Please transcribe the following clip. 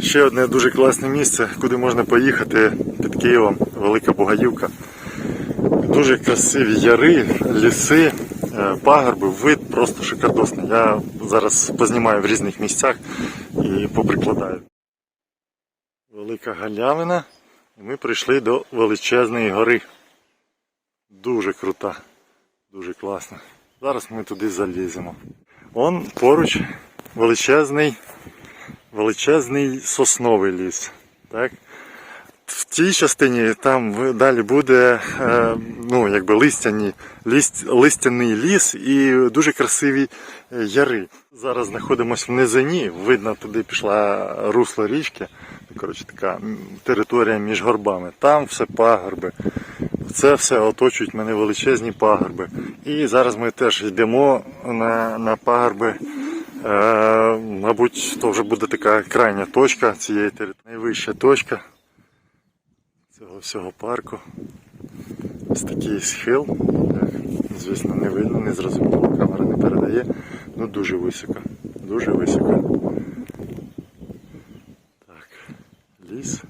Ще одне дуже класне місце, куди можна поїхати під Києвом, Велика Бугаївка. Дуже красиві яри, ліси, е, пагорби, вид просто шикардосний. Я зараз познімаю в різних місцях і поприкладаю. Велика галявина. І ми прийшли до величезної гори. Дуже крута, дуже класна. Зараз ми туди заліземо. Он поруч величезний, величезний сосновий ліс. Так? В тій частині там далі буде е, ну, якби листяні, лист, листяний ліс і дуже красиві е, яри. Зараз знаходимося в низині, видно, туди пішла русло річки. Коротше, така територія між горбами. Там все пагорби. Це все оточують мене величезні пагорби. І зараз ми теж йдемо на, на пагорби. Е, мабуть, то вже буде така крайня точка цієї території. Найвища точка цього всього парку. Ось такий схил. Звісно, не видно, не зрозуміло, камера не передає, ну дуже високо, дуже високо. Так, ліс.